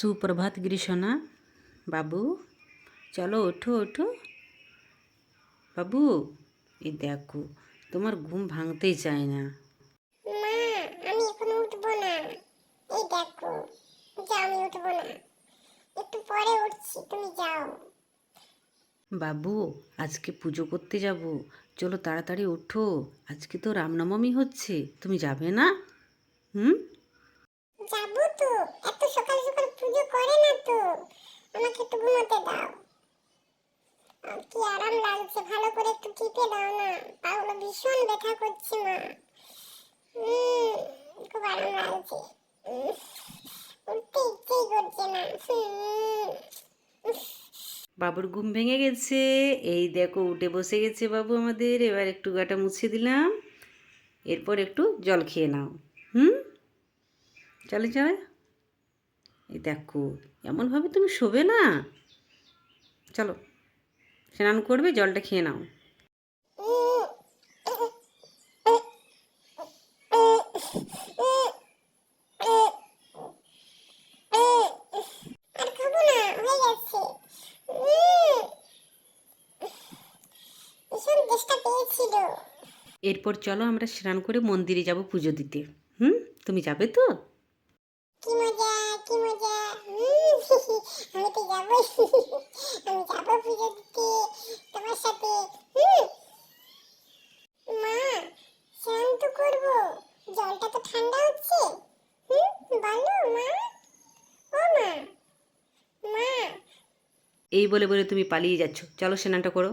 সুপ্রভাত গিরিশোনা। বাবু চলো ওঠো ওঠো। বাবু এই দেখো তোমার ঘুম ভাঙতেই চায় না। মা আমি এখন উঠবো না। এই দেখো যাও আমি উঠবো না। একটু পরে উঠছি তুমি যাও। বাবু আজকে পুজো করতে যাব। চলো তাড়াতাড়ি ওঠো। আজকে তো রামনবমী হচ্ছে তুমি যাবে না? হুম? যাব তো এত সকাল সকাল পুজো করে না তো। আমাকে একটু ঘুমাতে দাও। কি আরাম লাগছে, ভালো করে একটু টিপে দাও না। পাগুলো ভীষণ ব্যথা করছে মা। খুব আরাম লাগছে। উঠতে ইচ্ছেই করছে না। বাবুর ঘুম ভেঙে গেছে। এই দেখো, উঠে বসে গেছে বাবু আমাদের। এবার একটু গাটা মুছে দিলাম। এরপর একটু জল খেয়ে নাও। হুম? চলে চলে এই দেখো, এমনভাবে তুমি শোবে না। চলো, স্নান করবে, জলটা খেয়ে নাও। এরপর চলো আমরা স্নান করে মন্দিরে যাব পুজো দিতে। হুম? তুমি যাবে তো? কি মজা। কি মজা? আমি তো যাবই আমি যাব পুজো দিতে তোমার সাথে। মা, স্নান তো করব। জলটা তো ঠান্ডা হচ্ছে। বলো মা। ও মা মা। এই বলে বলে তুমি পালিয়ে যাচ্ছ। চলো স্নানটা করো।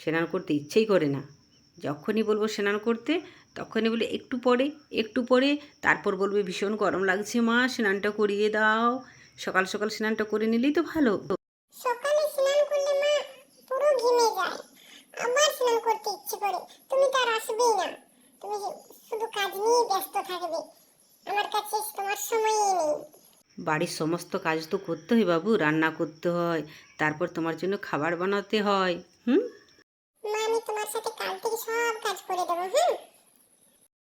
স্নান করতে ইচ্ছেই করে না। যখনই বলব স্নান করতে তখনই বলে একটু পরে একটু পরে তারপর বলবে ভীষণ গরম লাগছে মা স্নানটা করিয়ে দাও। সকাল সকাল স্নানটা করে নিলেই তো ভালো। সকালে স্নান করলে মা পুরো ঘেমে যায়। আবার স্নান করতে ইচ্ছে করে। তুমি তো আর আসবেই না। তুমি শুধু কাজ নিয়ে ব্যস্ত থাকবে। আমার কাছে তোমার সময়ই নেই। বাড়ির সমস্ত কাজ তো করতে হয় বাবু রান্না করতে হয় তারপর তোমার জন্য খাবার বানাতে হয় হুম? সাথে কাল সব কাজ করে দেবো হ্যাঁ